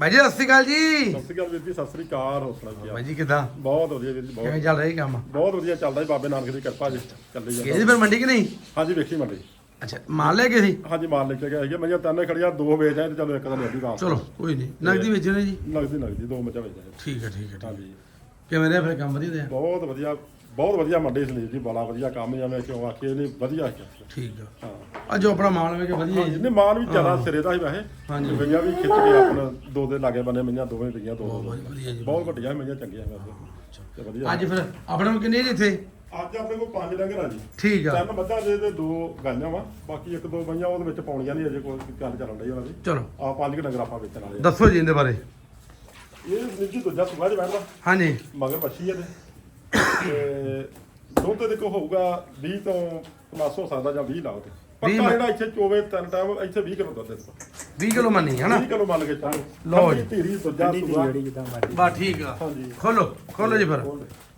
ਭਾਈ ਜੀ ਸਤਿ ਸ਼੍ਰੀ ਅਕਾਲ ਜੀ। ਸਤਿ ਸ਼੍ਰੀ ਅਕਾਲ ਵੀਰ ਜੀ ਸਤਿ ਸ਼੍ਰੀ ਅਕਾਲ ਹੌਸਲਾ ਜੀ ਭਾਈ ਜੀ ਕਿਦਾਂ? ਬਹੁਤ ਵਧੀਆ ਵੀਰ ਜੀ ਕਿਵੇਂ ਬਹੁਤ ਚੱਲ ਰਿਹਾ ਜੀ ਕੰਮ? ਬਹੁਤ ਵਧੀਆ ਚੱਲਦਾ ਜੀ ਬਾਬੇ ਨਾਨਕ ਦੀ ਕਿਰਪਾ ਜੀ ਚੱਲੀ ਜਾਂਦਾ। ਸੀ ਫਿਰ ਮੰਡੀ ਕਿ ਨਹੀਂ? ਹਾਂਜੀ ਵੇਖੀ ਮੰਡੀ। ਅੱਛਾ ਮਾਲ ਲੈ ਗਏ ਸੀ? ਹਾਂਜੀ ਮਾਲ ਲੈ ਕੇ ਗਿਆ ਸੀਗਾ। ਮੈਂ ਤਾਨੇ ਖੜੀਆਂ ਦੋ ਵੇਚ ਆਏ ਤੇ ਚਲੋ ਇੱਕ ਤਾਂ ਲੱਗੀ ਰਾਤ ਚਲੋ ਕੋਈ ਨਹੀਂ। ਨਗਦੀ ਵੇਚਣੇ ਜੀ? ਨਗਦੀ ਨਗਦੀ ਦੋ ਮੱਝਾਂ ਵੇਚ ਠੀਕ ਹੈ ਠੀਕ ਹੈ ਠੀਕ ਹੈ। ਹਾਂਜੀ। ਕਿਵੇਂ ਰਿਹਾ ਫਿਰ ਕੰਮ ਵਧੀਆ? ਰਿਹਾ ਬਹੁਤ ਵਧੀਆ। ਬਹੁਤ ਵਧੀਆ ਮੰਡੀ ਸੰਦੀਪ ਜੀ ਬੜਾ ਵਧੀਆ ਕੰਮ ਜਿਵੇਂ ਕਿਉਂ ਆਖੀਏ ਨਹੀਂ ਵਧੀਆ ਹੈ ਠੀਕ ਆ। ਹਾਂ। ਅੱਜ ਆਪਣਾ ਮਾਲ ਵੇਚ ਵਧੀਆ ਜੀ। ਜਿੰਨੇ ਮਾਲ ਵੀ ਜ਼ਿਆਦਾ ਸਿਰੇ ਦਾ ਹੀ ਵੈਸੇ। ਹਾਂਜੀ। ਮਈਆਂ ਵੀ ਖਿੱਚ ਕੇ ਆਪਣਾ ਦੋ ਦੇ ਲਾਗੇ ਬੰਨੇ ਮਈਆਂ ਦੋਵੇਂ ਪਈਆਂ ਦੋ ਦੋ। ਬਹੁਤ ਵਧੀਆ ਜੀ ਬਹੁਤ ਵੱਡੀਆਂ ਮਈਆਂ ਚੰਗੀਆਂ ਵੈਸੇ। ਤੇ ਵਧੀਆ। ਅੱਜ ਫਿਰ ਆਪਣੇ ਨੂੰ ਕਿੰਨੇ ਜੀ ਇੱਥੇ? ਅੱਜ ਆਪਣੇ ਕੋਲ ਪੰਜ ਡੰਗਰ ਆ ਜੀ। ਠੀਕ ਆ। ਤਿੰਨ ਮੱਝਾਂ ਦੇ ਤੇ ਦੋ ਗਾਈਆਂ ਵਾ ਬਾਕੀ ਇੱਕ ਦੋ ਮਈਆਂ ਉਹਦੇ ਵਿੱਚ ਪਾਉਣੀਆਂ ਨਹੀਂ ਅਜੇ ਕੋਈ ਗੱਲ ਚੱਲਣ ਡਈ ਉਹਨਾਂ ਦੀ। ਚਲੋ। ਆ ਪੰਜ ਕੁ ਡੰਗਰ ਆਪਾਂ ਵੇਚਣ ਵਾਲੇ ਆ। ਦੱਸੋ ਜੀ ਇਹਦੇ ਬਾਰੇ। ਇਹ ਨਿੱਜੀ ਦੂਜਾ ਸੁਭਾ ਜੀ ਬੈਠਦਾ ਹਾਂਜੀ। ਮਗਰ ਹੈ ਤੇ ਦੁੱਧ ਦੇ ਕੋ ਹੋਊਗਾ 20 ਤੋਂ ਪਲੱਸ ਹੋ ਸਕਦਾ ਜਾਂ 20 ਲਾਓ ਤੇ ਵੀਹ ਪੱਕਾ ਮ- ਜਿਹੜਾ ਇੱਥੇ ਚੋਵੇ ਤਿੰਨ ਟਾਈਮ ਇੱਥੇ 20 ਕਿਲੋ ਦੁੱਧ ਦੇਦਾ 20 ਕਿਲੋ ਮੰਨੀ ਹੈ ਨਾ? 20 ਕਿਲੋ ਮੰਨ ਕੇ ਚੱਲੋ। ਲਓ ਜੀ। ਧੀਰੀ ਦੂਜਾ ਸੁਭਾ ਬਾ ਠੀਕ ਆ। ਹਾਂਜੀ। ਖੋਲੋ ਖੋਲੋ ਜੀ ਫਿਰ।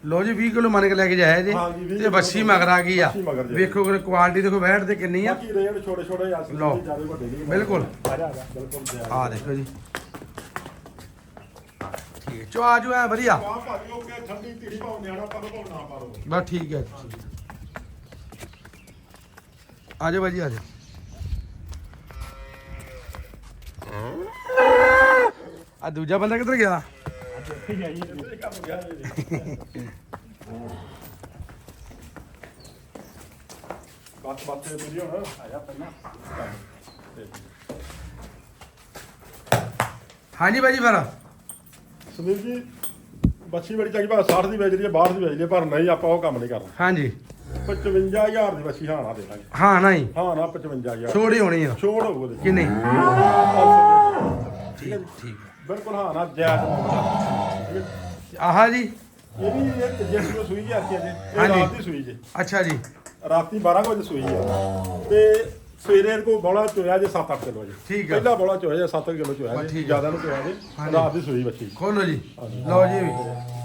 ਲੋ ਜੀ 20 ਕਿਲੋ ਮੰਨ ਕੇ ਲੈ ਕੇ ਜਾਇਆ ਜੀ। ਹਾਂਜੀ, ਵੀਹ ਤੇ ਕਿਲੋ ਬੱਛੀ ਮਗਰ ਆ ਗਈ ਆ। ਵੱਛੀ ਮਗਰ ਜੀ। ਵੇਖੋ ਕਿ ਕੁਆਲਿਟੀ ਦੇਖੋ ਬੈਠ ਤੇ ਕਿੰਨੀ ਆ। ਬਾਕੀ ਰੇਟ ਛੋਟੇ ਛੋਟੇ ਆ ਲਓ। ਜ਼ਿਆਦਾ ਵੱਡੇ ਨਹੀਂ। ਬਿਲਕੁਲ। ਬਿਲਕੁਲ। ਜਾਇਜ਼। ਆ ਦੇਖੋ ਜੀ। ਠੀਕ ਹੈ। ਚੋ ਆਜੋ ਐ ਵਧੀਆ। ਆਹ ਭਾਜੀ ਉਹ ਕਿ ਠੰਡੀ ਧੀਰੀ ਭਾਉ ਨਿਆਣਾ ਪਰ ਭਾਉ ਨਾ ਪਾਰੋ ਬਸ ਠੀਕ ਹੈ। ਜੀ ਆਜੋ ਬਾਜੀ ਆਜੋ ਆ ਦੂਜਾ ਬੰਦਾ ਕਿੱਧਰ ਗਿਆ? ਇਹ ਕੰਮ ਗਿਆ ਜੀ ਬਾਤ ਬਾਤ ਤੇ ਵੀਡੀਓ ਨਾ ਆਇਆ ਪਹਿਲਾਂ ਹਾਂਜੀ ਬਾਜੀ ਫਿਰ। ਸੁਨੀਲ ਜੀ ਬੱਚੀ ਬੜੀ ਚੰਗੀ ਭਾਵੇਂ 60 ਦੀ ਵੇਚ ਰਹੀ ਹੈ ਬਾਹਰ ਦੀ ਵੇਚ ਲਈ ਪਰ ਨਹੀਂ ਆਪਾਂ ਉਹ ਕੰਮ ਨਹੀਂ ਕਰਨਾ। ਹਾਂਜੀ। 55000 ਦੀ ਬੱਚੀ ਹਾਂ ਨਾ ਦੇ ਦਾਂਗੇ। ਹਾਂ ਨਹੀਂ ਹਾਂ ਨਾ 55000 ਛੋੜੀ ਹੋਣੀ ਆ। ਛੋੜ ਹੋਊ ਉਹਦੇ ਕਿੰਨੀ। ਠੀਕ ਠੀਕ ਬਿਲਕੁਲ ਹਾਂ ਨਾ ਜਾਇਜ਼ ਮੁੱਲ। ਆਹਾ ਜੀ। ਇਹ ਵੀ ਇੱਕ ਜਿਸ ਨੂੰ ਸੂਈ ਜੀ ਆਖੀ ਜੇ। ਇਹ ਹਾਂਜੀ। ਰਾਤ ਦੀ ਸੂਈ ਜੇ। ਅੱਛਾ ਜੀ। ਰਾਤੀ 12 ਵਜੇ ਸੂਈ ਆ। ਤੇ ਸਵੇਰੇ ਕੋ ਬੋਲਾ ਚੋਇਆ ਜੇ 7-8 ਕਿਲੋ ਜੇ। ਠੀਕ ਆ। ਪਹਿਲਾ ਬੋਲਾ ਚੋਇਆ ਜੇ 7 ਕਿਲੋ ਚੋਇਆ ਜੇ ਆ। ਜ਼ਿਆਦਾ ਨੂੰ ਚੋਇਆ ਜੇ। ਰਾਤ ਦੀ ਸੂਈ ਬੱਚੀ ਖੋਲੋ ਜੀ। ਲਓ ਜੀ।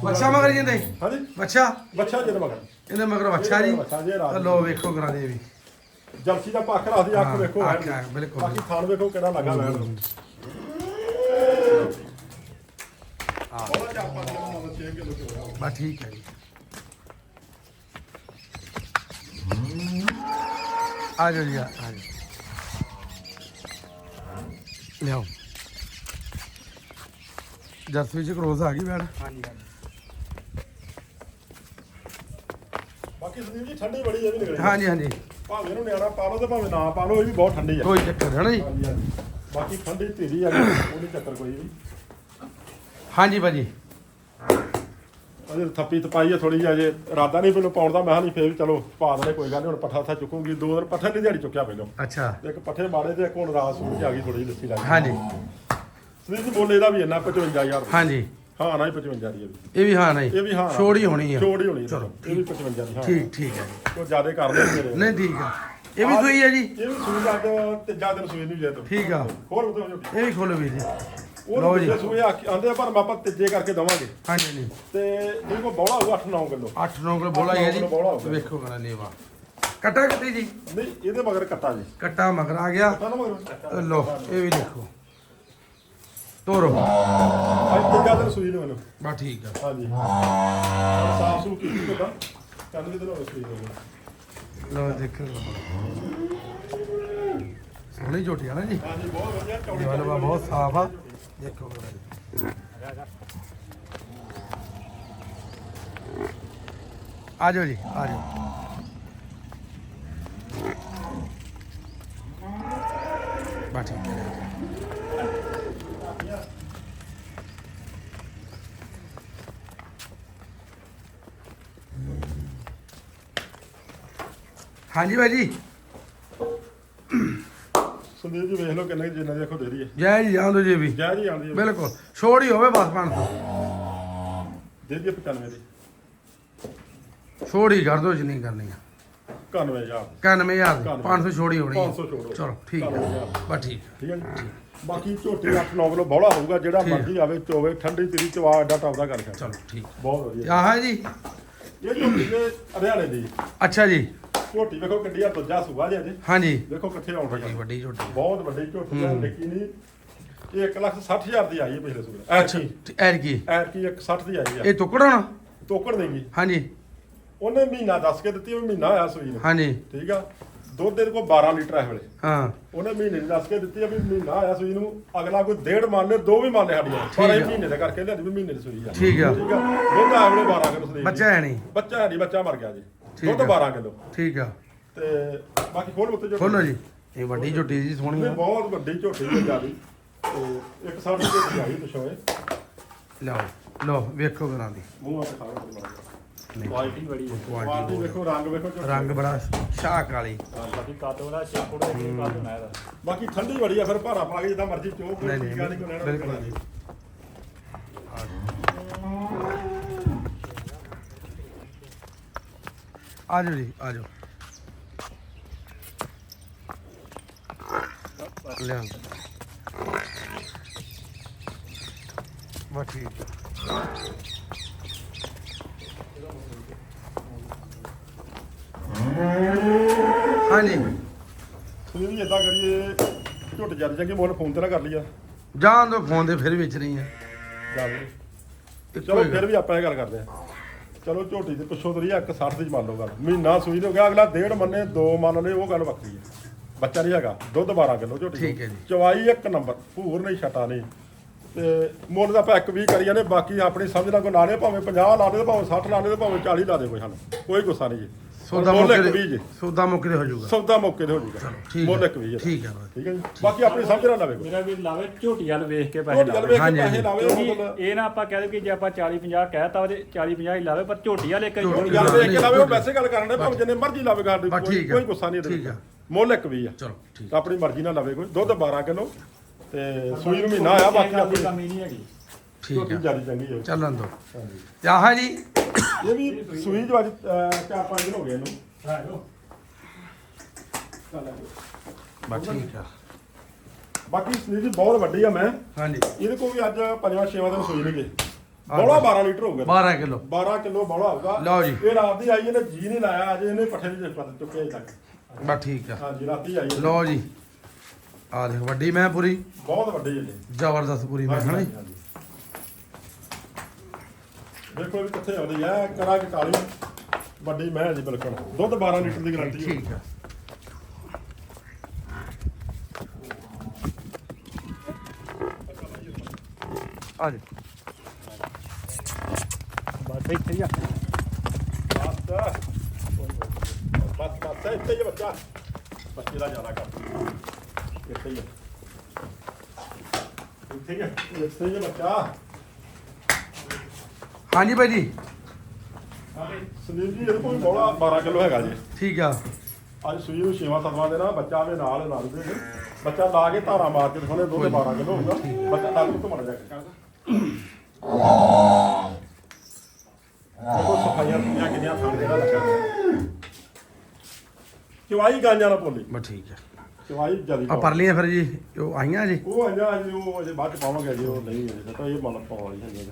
ਬੱਚਾ ਮਗਰ ਜਿੰਦੇ ਹਾਂਜੀ। ਬੱਚਾ। ਬੱਚਾ ਜਿਹਦੇ ਮਗਰ। ਇਹਦੇ ਮਗਰ ਬੱਚਾ ਜੀ। ਲਓ ਵੇਖੋ ਕਰਾ ਦੇ ਵੀ। ਜਲਸੀ ਦਾ ਪੱਖ ਅੱਖ ਹਾਂ, ਵੇਖੋ ਅੱਖ, ਅੱਖ, ਬਿਲਕੁਲ। ਬਾਕੀ ਥਾਣ ਵੇਖੋ ਕਿਹੜਾ ਲੱਗਾ ਲੈਣ ਨੂੰ ਬੋਲਾ ਪੰਜ ਕਿਲੋ ਮਤਲਬ 6 ਕਿਲੋ ਚੋਇਆ। ਬਸ ਠੀਕ ਹੈ ਜੀ। ਆ ਜਾਓ ਜੀ ਆ ਜਾਓ। ਲਿਆਓ। ਜਰਸੀ ਚ ਕਰੋਸ ਆ ਗਈ ਬੈਣ ਬਾਕੀ ਸੰਦੀਪ ਜੀ ਠੰਡੀ ਬੜੀ ਇਹ ਵੀ ਨਿਕਲੀ ਹਾਂਜੀ ਹਾਂਜੀ। ਭਾਵੇਂ ਇਹਨੂੰ ਨਿਆਣਾ ਪਾ ਲਓ ਤੇ ਭਾਵੇਂ ਨਾ ਪਾ ਲਓ ਇਹ ਵੀ ਬਹੁਤ ਠੰਡੀ ਆ। ਕੋਈ ਚੱਕਰ ਹੈ ਨਾ ਜੀ? ਹਾਂਜੀ ਹਾਂਜੀ। ਬਾਕੀ ਠੰਡੀ ਧੀਰੀ ਆ ਉਹਦੀ ਚੱਕਰ ਕੋਈ ਵੀ। ਹਾਂਜੀ ਭਾਜੀ। ਅਜੇ ਥੱਪੀ ਤਪਾਈ ਆ ਥੋੜੀ ਜਿਹੀ ਅਜੇ ਇਰਾਦਾ ਨਹੀਂ ਮੈਨੂੰ ਪਾਉਣ ਦਾ। ਮੈਂ ਨਹੀਂ ਫੇਰ ਚਲੋ ਪਾ ਦਨੇ ਕੋਈ ਗੱਲ ਨਹੀਂ ਹੁਣ ਪੱਠਾ ਥਾ ਚੁੱਕੂਗੀ। ਦੋ ਦਿਨ ਪੱਠੇ ਦੀ ਦਿਹਾੜੀ ਚੁੱਕਿਆ ਪਹਿਲਾਂ ਅੱਛਾ। ਤੇ ਇੱਕ ਪੱਠੇ ਮਾਰੇ ਤੇ ਇੱਕ ਹੁਣ ਰਾਤ ਸੂਝ ਆ ਗਈ ਥੋੜੀ ਜਿਹੀ ਲੱਸੀ ਲੱਗ ਗਈ ਹਾਂਜੀ। ਦੀ ਬੋਲੇ ਦਾ ਵੀ ਇੰਨਾ 55000 ਹਾਂਜੀ। ਹਾਂ ਨਾ ਹੀ 55 ਦੀ ਇਹ ਵੀ। ਇਹ ਵੀ ਹਾਂ ਨਹੀਂ। ਇਹ ਵੀ ਹਾਂ ਛੋੜੀ ਹੋਣੀ ਆ। ਛੋੜ ਹੀ ਹੋਣੀ। ਚਲੋ ਇਹ ਵੀ 55 ਦੀ ਹਾਂ। ਠੀਕ ਠੀਕ ਹੈ। ਉਹ ਜ਼ਿਆਦਾ ਕਰ ਲੈ ਮੇਰੇ ਨਹੀਂ ਠੀਕ ਆ। ਇਹ ਵੀ ਸੂਈ ਹੈ ਜੀ। ਇਹ ਵੀ ਸੂਈ ਦਾ ਤੀਜਾ ਦਿਨ ਸੂਈ ਨਹੀਂ ਜੇ ਤੋ। ਠੀਕ ਆ। ਹੋਰ ਬਤਾਓ ਇਹ ਵੀ ਖੋਲੋ ਵੀਰ ਜੀ। ਉਹ ਲਓ ਜੀ। ਦੂਜੇ ਸੂਏ ਆਂਦੇ ਪਰ ਆਪਾਂ ਤੀਜੇ ਕਰਕੇ ਦਵਾਂਗੇ। ਹਾਂਜੀ ਨਹੀਂ ਤੇ ਇਹ ਕੋ ਬੌਲਾ ਹੋਊ 8-9 ਕਿਲੋ। 8 9 ਕਿਲੋ ਬੋਲਾ ਹੈ ਜੀ ਅੱਠ ਨੌ ਕਿਲੋ ਬੋਲਾ ਹੋ ਗਿਆ। ਵੇਖੋ ਕਰਾ ਨੀਵਾ ਕਟਾ ਕੱਟੀ ਜੀ? ਨਹੀਂ ਇਹਦੇ ਮਗਰ ਕੱਟਾ ਜੀ। ਕੱਟਾ ਮਗਰ ਆ ਗਿਆ। ਕੱਟਾ ਨਾ ਮਗਰ ਤੇ ਲੋ ਇਹ ਵੀ ਦੇਖੋ। ਤੋਰੋ। ਅੱਜ ਤੀਜਾ ਦਿਨ ਸੂਈ ਨੂੰ ਮੈਨੂੰ ਬਾ ਠੀਕ ਆ। ਹਾਂਜੀ। ਸਾਫ਼ ਸੂ ਕੀਤੀ ਕੱਲ ਦੇ ਦਿਨ ਹੋਏ ਸੂਈ ਨੂੰ ਲੋ ਦੇਖੋ। ਸੋਹਣੀ ਝੋਟੀ ਆ ਨਾ ਜੀ। ਹਾਂਜੀ ਬਹੁਤ ਵਧੀਆ ਚੌੜੀ ਇਹ ਬਹੁਤ ਸਾਫ਼ ਆ। ਦੇਖੋ ਕਰਾ ਜੀ। ਆ ਜਾਓ ਜੀ, ਆ ਜਾਓ। ਬਾ ਹਾਂਜੀ ਭਾਈ ਜੀ। ਸੰਦੀਪ ਜੀ ਵੇਖ ਲਓ ਕਿੰਨੇ ਜਿੰਨਾ ਦੇਖੋ ਦੇ ਰਹੀ ਹੈ। ਜੈ ਜੀ ਜਾਣ ਦੋ ਜੀ ਵੀ। ਜੈ ਜੀ ਆਂਦੀ ਹੈ ਬਿਲਕੁਲ। ਛੋੜ ਹੀ ਹੋਵੇ ਬਸ ਸੌ ਦੇ ਦੀ 95 ਦੀ। ਛੋੜ ਹੀ ਕਰ ਦੋ ਜਿੰਨੀ ਕਰਨੀ ਆ। 91000 91000 500 ਛੋੜੀ ਹੋਣੀ ਆ। 500 ਛੋੜੋ ਚਲੋ ਠੀਕ ਹੈ 91,000 ਬਸ ਠੀਕ ਠੀਕ ਹੈ ਜੀ। ਬਾਕੀ ਝੋਟੀ 8-9 ਕਿਲੋ ਬੌਲਾ ਹੋਊਗਾ ਜਿਹੜਾ ਠੀਕ। ਮਰਜ਼ੀ ਆਵੇ ਚੋਵੇ ਠੰਡੀ ਤੇਰੀ ਚਵਾ ਐਡਾ ਟੌਪ ਦਾ ਕਰ ਚਲੋ ਠੀਕ ਬਹੁਤ ਵਧੀਆ। ਆਹ ਜੀ। ਇਹ ਝੋਟੀ ਨੇ ਹਰਿਆਣੇ ਦੀ। ਅੱਛਾ ਜੀ। ਝੋਟੀ ਵੇਖੋ ਕਿੱਡੀ ਆ ਦੂਜਾ ਸੂਆ ਜੇ ਅਜੇ। ਹਾਂਜੀ। ਦੇਖੋ ਕਿੱਥੇ ਆਉਣ ਰਹੀ ਵੱਡੀ ਝੋਟੀ ਬਹੁਤ ਵੱਡੀ ਝੋਟੀ ਆ। ਨਿੱਕੀ ਨਹੀਂ ਇਹ 1 ਲੱਖ 60 ਹਜ਼ਾਰ ਦੀ ਆਈ ਹੈ ਪਿਛਲੇ ਐਰ ਕੀ ਐਰ ਕੀ ਐਰ ਕੀ 1 60 ਦੀ ਆਈ ਹੈ ਇਹ ਟੁਕੜਾ ਨਾ ਤੋਕੜ ਦੇਗੀ ਹਾਂਜੀ। ਉਹਨੇ ਮਹੀਨਾ ਦੱਸ ਕੇ ਦਿੱਤੀ ਉਹ ਮਹੀਨਾ ਹੋਇਆ ਸੂਈ ਨੂੰ। ਹਾਂਜੀ। ਠੀਕ ਆ? ਦੁੱਧ ਇਹਦੇ ਕੋਲ 12 ਲੀਟਰ ਹੈ ਵੇਲੇ। ਹਾਂ। ਉਹਨੇ ਮਹੀਨੇ ਦੀ ਦੱਸ ਕੇ ਦਿੱਤੀ ਆ ਵੀ ਮਹੀਨਾ ਆਇਆ ਸੂਈ ਨੂੰ ਅਗਲਾ ਕੋਈ ਡੇਢ ਮੰਨ ਦੋ ਵੀ ਮੰਨ ਸਾਡੀਆਂ ਪਰ ਇਹ ਆ। ਮਹੀਨੇ ਦਾ ਕਰਕੇ ਲਿਆਦੀ ਵੀ ਮਹੀਨੇ ਦੀ ਸੂਈ ਆ। ਠੀਕ ਆ। ਠੀਕ ਆ? ਦੁੱਧ ਆ ਵੇਲੇ 12 ਕਿਲੋ ਸਰੀਰ ਬੱਚਾ ਹੈ ਨਹੀਂ। ਬੱਚਾ ਹੈ ਨਹੀਂ ਬੱਚਾ ਮਰ ਗਿਆ ਜੀ। ਦੁੱਧ ਆ। 12 ਕਿਲੋ। ਠੀਕ ਆ। ਤੇ ਬਾਕੀ ਖੋਲ ਉੱਤੇ ਜੋ ਖੋਲੋ ਜੀ। ਇਹ ਵੱਡੀ ਝੋਟੀ ਜੀ ਸੋਹਣੀ ਇਹ ਆ। ਬਹੁਤ ਵੱਡੀ ਝੋਟੀ ਹੈ ਜਿਆਦੀ। ਤੇ ਇੱਕ ਸਾਡੀ ਝੋਟੀ ਆਈ ਪਿਛੋਂ ਇਹ। ਲਓ ਲਓ ਵੇਖੋ ਕਰਾਂ ਦੀ। ਮੂੰਹ ਆ ਨਹੀਂ। ਕੁਆਲਿਟੀ ਬੜੀ ਹੈ। ਕੁਆਲਿਟੀ ਕੁਆਲਿਟੀ ਵੇਖੋ ਰੰਗ ਵੇਖੋ ਝੋਟੀ ਰੰਗ ਬੜਾ ਸ਼ਾਕ ਵਾਲੀ। ਬਾਕੀ ਕੱਦ ਉਹਦਾ 6 ਫੁੱਟ ਦੇ ਕੇ ਕੱਦ ਹੋਣਾ ਇਹਦਾ ਬਾਕੀ ਠੰਡੀ ਬੜੀ ਆ ਫਿਰ ਭਾਰਾ ਪਾ ਕੇ ਜਿੱਦਾਂ ਮਰਜ਼ੀ ਚੋਕ ਨਹੀਂ, ਨਹੀਂ, ਠੀਕ ਆ, ਨਹੀਂ ਕੋਈ ਲੈਣਾ ਬਿਲਕੁਲ ਨਹੀਂ। ਆ ਜਾਓ ਜੀ ਆ ਜਾਓ ਲਿਆ ਵਾ ਠੀਕ। ਹਾਂਜੀ। ਤੁਸੀਂ ਵੀ ਇਦਾਂ ਕਰੀਏ ਝੁੱਟ ਜੱਜ ਜਾਂਗੇ ਮੁੱਲ ਫੋਨ ਤੇ ਨਾ ਕਰ ਲਈਆ ਜਾਣ ਦੋ ਫੋਨ ਤੇ ਫਿਰ ਵੇਚ ਰਹੀ ਆ। ਚਲੋ ਫਿਰ ਵੀ ਆਪਾਂ ਇਹ ਗੱਲ ਕਰਦੇ ਆ। ਚਲੋ ਝੋਟੀ ਦੇ ਪਿੱਛੋਂ ਤਰੀ ਇੱਕ 60 ਦੀ ਮੰਨ ਲਓ ਗੱਲ। ਮਹੀਨਾ ਸੂਈ ਦੇ ਹੋ ਗਿਆ ਅਗਲਾ ਡੇਢ ਮੰਨੇ ਦੋ ਮੰਨ ਲਏ ਉਹ ਗੱਲ ਵੱਖਰੀ ਹੈ। ਬੱਚਾ ਨਹੀਂ ਹੈਗਾ ਦੁੱਧ 12 ਕਿਲੋ ਝੋਟੀ ਠੀਕ ਹੈ ਜੀ। ਚਵਾਈ ਇੱਕ ਨੰਬਰ ਭੂਰ ਨਹੀਂ ਛਟਾ ਨਹੀਂ। ਤੇ ਮੁੱਲ ਦਾ ਆਪਾਂ ਇੱਕ ਵੀ ਕਰੀ ਜਾਂਦੇ ਬਾਕੀ ਆਪਣੀ ਸਮਝ ਨਾਲ ਕੋ ਲਾ ਲਿਓ ਭਾਵੇਂ 50 ਲਾ ਦੇ ਭਾਵੇਂ 60 ਲਾ ਦੇ ਭਾਵੇਂ 40 ਲਾ ਦੇ ਕੋਈ ਸਾਨੂੰ ਕੋਈ ਗੁੱਸਾ ਨਹੀਂ ਜੀ। ਸੌਦਾ ਮੁੱਲ ਇੱਕ ਵੀਹ ਜੀ ਸੌਦਾ ਮੌਕੇ ਤੇ ਹੋ ਜਾਊਗਾ ਸੌਦਾ ਮੌਕੇ ਤੇ ਹੋ ਜੂਗਾ ਠੀਕ ਮੁੱਲ ਹੈ ਇੱਕ ਵੀ ਹੈ ਠੀਕ ਹੈ ਬਾਈ। ਠੀਕ ਹੈ ਜੀ ਬਾਕੀ ਆਪਣੀ ਸਮਝ ਨਾਲ ਲਾਵੇ ਕੋਈ ਮੇਰਾ ਵੀ ਲਾਵੇ ਝੋਟੀ ਵੱਲ ਵੇਖ ਕੇ ਪੈਸੇ ਲਾਵੇ ਵੇਖ ਕੇ ਹਾਂਜੀ, ਪੈਸੇ ਹਾਂਜੀ। ਲਾਵੇ ਕਿਉਂਕਿ ਮਤਲਬ ਇਹ ਨਾ ਆਪਾਂ ਕਹਿ ਦੇ ਕਿ ਜੇ ਆਪਾਂ 40 50 ਕਹਿਤਾ ਉਹਦੇ 40 50 ਹੀ ਲਾਵੇ ਪਰ ਝੋਟੀ ਵਾਲੇ ਇੱਕ ਝੋਟੀ ਗੱਲ ਵੇਖ ਕੇ ਲਾਵੇ ਉਹ ਵੈਸੇ ਗੱਲ ਕਰਨ ਦੇ ਭਾਵੇਂ ਜਿੰਨੇ ਮਰਜ਼ੀ ਲਾਵੇ ਗਾੜੀ ਬਸ ਕੋਈ ਹੈ। ਕੋਈ ਗੁੱਸਾ ਨਹੀਂ ਇਹਦੇ ਠੀਕ ਵਿੱਚ। ਹੈ। ਮੁੱਲ ਇੱਕ ਵੀ ਆ ਚਲੋ ਠੀਕ ਆਪਣੀ ਮਰਜ਼ੀ ਨਾਲ ਲਾਵੇ ਕੋਈ ਦੁੱਧ 12 ਕਿਲੋ ਤੇ ਸੂਈ ਨੂੰ ਮਹੀਨਾ ਆਇਆ ਬਾਕੀ ਆਪਣੀ ਕਮੀ ਨਹੀਂ ਹੈਗੀ ਠੀਕ ਝੋਟੀ ਹੈ ਜ਼ਿਆਦਾ ਚੰਗੀ ਹੈ ਚੱਲਣ ਦੋ ਹਾਂਜੀ। ਤੇ ਆਹ ਜੀ। ਇਹ ਵੀ ਸੂਈ ਜੋ ਅੱਜ 4-5 ਦਿਨ ਹੋ ਗਏ ਇਹਨੂੰ। ਬਸ ਠੀਕ ਆ। ਬਾਕੀ ਸੂਈ ਜੀ ਬਹੁਤ ਵੱਡੀ ਆ ਮੈਂ। ਹਾਂਜੀ। ਇਹਦੇ ਕੋਲ ਵੀ ਅੱਜ ਪੰਜਵਾਂ ਛੇਵਾਂ ਦਿਨ ਸੂਈ ਨਹੀਂ ਗਏ ਬੋਲਾ 12 ਲੀਟਰ ਹੋ ਗਿਆ। 12 ਕਿਲੋ। 12 ਕਿਲੋ ਬੋਲਾ ਹੋਊਗਾ ਲਓ ਜੀ। ਇਹ ਰਾਤ ਦੀ ਆਈ ਇਹਨੇ ਜੀ ਨਹੀਂ ਲਾਇਆ ਅਜੇ ਇਹਨੇ ਪੱਠੇ ਨਹੀਂ ਪਤ ਅਜੇ ਤੱਕ। ਬਸ ਠੀਕ ਆ। ਹਾਂਜੀ ਰਾਤੀ ਆਈ। ਲਓ ਜੀ। ਆ ਦੇਖ ਵੱਡੀ ਮੈਂ ਪੂਰੀ। ਬਹੁਤ ਵੱਡੀ ਇਹਨੇ ਜ਼ਬਰਦਸਤ ਪੂਰੀ ਮੈਂ ਹਨਾ ਜੀ? ਹਾਂਜੀ। ਦੇਖੋ ਵੀ ਕਿੱਥੇ ਆਉਂਦੀ ਆ। ਕਰਾ ਕੇ ਕਾਲੀ ਵੱਡੀ ਮੈਂ ਜੀ ਬਿਲਕੁਲ। ਦੁੱਧ 12 ਲੀਟਰ ਦੀ ਗਾਰੰਟੀ ਹੈ। ਠੀਕ ਆ ਆ ਜੀ ਬਸ ਇੱਥੇ ਹੀ ਆ। ਬਸ। ਬਸ ਬਸ ਇੱਥੇ ਹੀ ਆ ਬੱਚਾ। ਬੱਚੇ ਦਾ ਜ਼ਿਆਦਾ ਕਰ ਇੱਥੇ ਹੀ ਆ। ਇੱਥੇ ਹੀ ਆ। ਇੱਥੇ ਹੀ ਆ ਬੱਚਾ। ਹਾਂਜੀ ਭਾਈ ਜੀ। ਸੁਨੀਲ ਜੀ ਇਹਦੇ ਕੋਲ ਬੋਲਾ 12 ਕਿਲੋ ਹੈਗਾ ਜੀ। ਠੀਕ ਆ। ਅੱਜ ਸੂਈ ਨੂੰ ਛੇਵਾਂ ਸਤਵਾਂ ਦੇਣਾ ਬੱਚਾ ਦੇ ਨਾਲ ਨਾਲ ਦੇ ਬੱਚਾ ਲਾ ਕੇ ਧਾਰਾ ਮਾਰ ਕੇ ਦਿਖਾਉਣੇ ਦੁੱਧ 12 ਕਿਲੋ ਹੋਊਗਾ ਬੱਚਾ ਲੱਗ ਨੂੰ ਘੁੰਮਣ ਜਾ ਕੇ। ਦੇਖੋ ਸਫਾਈਆਂ ਸੁਈਆਂ ਕਿੰਨੀਆਂ ਥਾਂ ਜਿਹੜਾ ਲੱਗਾ ਚਵਾਈ ਗਾਂਜਾਂ ਨਾ ਭੁੱਲੀ ਬਸ ਠੀਕ ਆ। ਚਵਾਈ ਜਲਦੀ ਆ ਪਰਲੀਆਂ ਫਿਰ ਜੀ ਉਹ ਆਈਆਂ ਜੀ। ਉਹ ਅਜਾ ਜੀ ਉਹ ਅਜੇ ਬਾਅਦ ਚ ਪਾਵਾਂਗੇ ਜੀ ਉਹ ਨਹੀਂ ਅਜੇ ਤਾਂ ਇਹ ਮਨ ਪਾਉਣ ਹੈ ਜੀ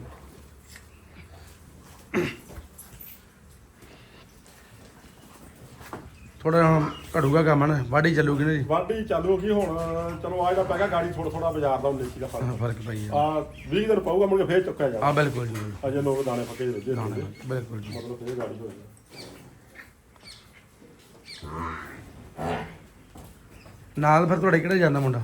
ਥੋੜਾ ਹੁਣ ਘੜੂਗਾ ਕੰਮ ਨਾ ਵਾਢੀ ਚੱਲੂਗੀ ਨਾ ਜੀ? ਵਾਢੀ ਚਾਲੂ ਹੋ ਗਈ ਹੁਣ। ਚਲੋ ਆ ਜਿਹੜਾ ਪੈਗਾ ਗਾੜੀ ਥੋੜਾ ਥੋੜਾ ਬਾਜ਼ਾਰ ਦਾ ਉਲੇਖੀ ਦਾ ਹਾਂ, ਫ਼ਰਕ ਫ਼ਰਕ ਪਈ ਆ। ਆ 20 ਦਿਨ ਪਾਊਗਾ ਮੁੜ ਕੇ ਫੇਰ ਚੁੱਕਿਆ ਜਾ ਆ ਬਿਲਕੁਲ ਜੀ। ਅਜੇ ਲੋਕ ਦਾਣੇ ਫੱਕੇ ਜਿਹੇ ਰੱਜੇ ਹਾਂ, ਹੁੰਦੇ ਬਿਲਕੁਲ ਜੀ। ਮਤਲਬ ਫੇਰ ਗਾੜੀ ਹੋਏਗੀ ਨਾਲ ਫਿਰ ਤੁਹਾਡੇ ਕਿਹੜਾ ਜਾਂਦਾ ਮੁੰਡਾ?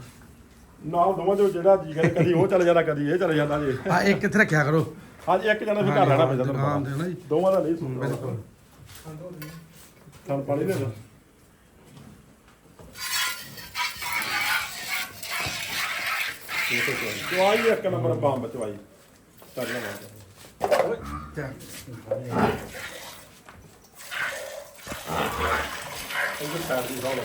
ਨਾਲ ਦੋਵਾਂ ਚੋਂ ਜਿਹੜਾ ਜੀ ਕਰੇ ਕਦੀ ਉਹ ਚੱਲ ਜਾਂਦਾ ਕਦੀ ਇਹ ਚੱਲ ਜਾਂਦਾ ਜੀ। ਆ ਇੱਕ ਕਿੱਥੇ ਰੱਖਿਆ ਕਰੋ? ਅੱਜ ਇੱਕ ਜਣਾ ਫਿਰ ਘਰ ਰਹਿਣਾ ਪੈਂਦਾ ਪਤਾ। ਤੇ ਨਾ ਜੀ। ਦੋਵਾਂ ਦਾ ਨਹੀਂ ਸੁਣਦਾ। ਬਿਲਕੁਲ। ਸਾਨੂੰ ਪਾਣੀ ਦੇ ਦਿਓ। ਚਵਾਈ ਇੱਕ ਨੰਬਰ ਬੰਬ ਚਵਾਈ ਤਗੜਾ ਮਾਰ ਇਹ ਸਾਰ ਦੀ ਰੌਲਾ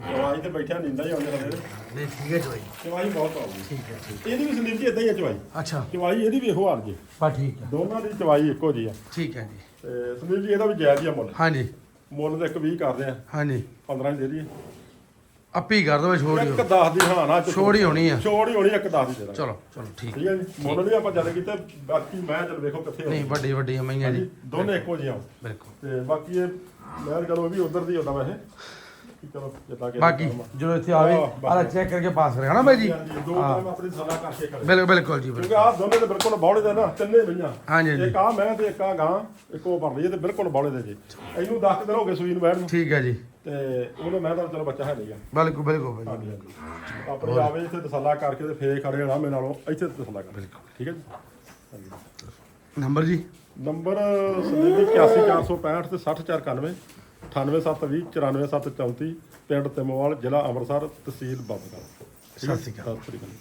ਚਵਾਈ ਤੇ ਬੈਠਿਆ ਨਿੰਦਾ ਹੀ ਆਉਂਦੇ ਰਹੇ ਨਹੀਂ ਠੀਕ ਹੈ ਜੀ ਚਵਾਈ ਬਹੁਤ ਆਉਂਦੀ ਠੀਕ ਹੈ ਠੀਕ ਇਹਦੀ ਵੀ ਸੰਦੀਪ ਜੀ ਇਦਾਂ ਹੀ ਆ ਚਵਾਈ। ਅੱਛਾ। ਚਵਾਈ ਇਹਦੀ ਵੀ ਇਹੋ ਹਾਲ ਜੀ। ਬਸ ਠੀਕ ਹੈ। ਦੋਨਾਂ ਦੀ ਚਵਾਈ ਇੱਕੋ ਜੀ ਆ। ਠੀਕ ਹੈ ਜੀ। ਤੇ ਸੰਦੀਪ ਜੀ ਇਹਦਾ ਵੀ ਜਾਇਜ਼ ਹੀ ਆ ਮੁੱਲ। ਹਾਂਜੀ। ਮੁੱਲ ਤਾਂ ਇੱਕ 20 ਕਰਦੇ ਆ। ਹਾਂਜੀ। 15 ਦੀ ਦਈਏ। ਆਪੀ ਕਰ ਦੋ ਛੋੜੀ ਇੱਕ 10 ਦੀ ਹਾਂ ਨਾ ਛੋੜ ਹੀ ਹੋਣੀ ਆ। ਛੋੜ ਹੀ ਹੋਣੀ ਇੱਕ 10 ਦੀ ਦੇ ਚਲੋ ਚਲੋ ਠੀਕ। ਠੀਕ ਹੈ ਜੀ। ਮੁੱਲ ਨਹੀਂ ਆਪਾਂ ਜਦ ਕੀਤਾ ਬਾਕੀ ਮੈਂ ਚਲ ਵੇਖੋ ਕਿੱਥੇ ਨਹੀਂ ਵੱਡੀ ਵੱਡੀਆਂ ਮਈਆਂ ਜੀ। ਦੋਨੇ ਇੱਕੋ ਜਿਹੀਆਂ ਬਿਲਕੁਲ। ਤੇ ਬਾਕੀ ਇਹ ਮੈਂ ਚਲੋ ਵੀ ਉਧਰ ਦੀ ਹੁੰਦਾ ਵੈਸੇ। ਬਾਕੀ ਚਲੋ ਜਿੱਦਾਂ ਕਿ ਬਾਕੀ ਜਦੋਂ ਇੱਥੇ ਆਵੇ। ਆਲਾ ਚੈੱਕ ਕਰਕੇ ਪਾਸ ਕਰੇ ਹਨਾ ਬਾਈ ਜੀ? ਹਾਂਜੀ, ਦੋ ਟਾਈਮ ਆਪਣੀ ਸਲਾਹ ਕਰਕੇ ਕਰੇ। ਬਿਲਕੁਲ ਬਿਲਕੁਲ ਜੀ ਬਿਲਕੁਲ। ਕਿਉਂਕਿ ਆਹ ਦੋਨੇ ਤੇ ਬਿਲਕੁਲ ਬੌਲੇ ਦੇ ਨਾ ਤਿੰਨੇ ਮਈਆਂ ਹਾਂਜੀ, ਹਾਂਜੀ। ਇੱਕ ਆ ਮੈਂ ਤੇ ਇੱਕ ਆ ਗਾਂ ਇੱਕ ਉਹ ਭਰ ਲਈ ਤੇ ਬਿਲਕੁਲ ਬੌਲੇ ਦੇ ਜੀ। ਇਹਨੂੰ 10 ਦਿਨ ਹੋ ਗਏ ਸੂਈ ਨੂੰ ਬੈਠ ਨੂੰ। ਠੀਕ ਹੈ ਜੀ। ਤੇ ਉਹਨੇ ਮੈਂ ਤਾਂ ਚਲੋ ਬੱਚਾ ਹੈ ਨਹੀਂਗਾ ਬਿਲਕੁਲ ਬਿਲਕੁਲ ਬਾਈ ਜੀ। ਆਪਣੇ ਆਵੇ ਇੱਥੇ ਤਸੱਲਾ ਕਰਕੇ ਤੇ ਫੇਰ ਖੜੇ ਹੋਣਾ ਮੇਰੇ ਨਾਲੋਂ ਇੱਥੇ ਤਸੱਲਾ ਕਰ ਠੀਕ ਹੈ ਜੀ? ਨੰਬਰ ਜੀ? ਨੰਬਰ ਸੰਦੀਪ 81465 ਤੇ 60491 98720 94734 ਪਿੰਡ ਤਿਮੋਵਾਲ ਜ਼ਿਲ੍ਹਾ ਅੰਮ੍ਰਿਤਸਰ ਤਹਿਸੀਲ ਬਾਬੂਗੜ੍ਹ ਸਤਿ ਸ਼੍ਰੀ ਅਕਾਲ ਸਤਿ ਸ੍ਰੀ ਅਕਾਲ